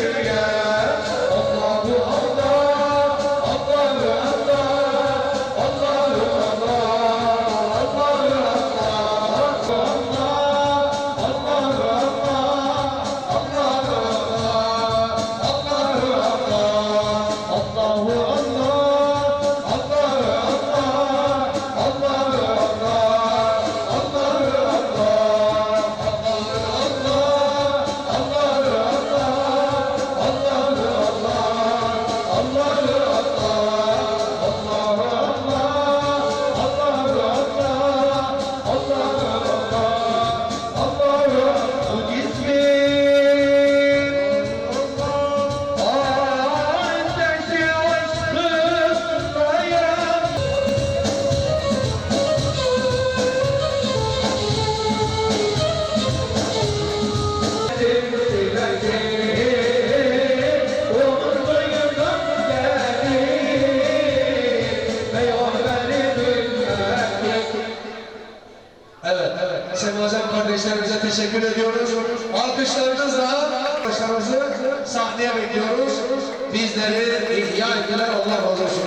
to you. Semazen kardeşlerimize teşekkür ediyoruz. Alkışlarınızla arkadaşlarımızı sahneye bekliyoruz. Bizleri ihya ettiler. Allah razı olsun.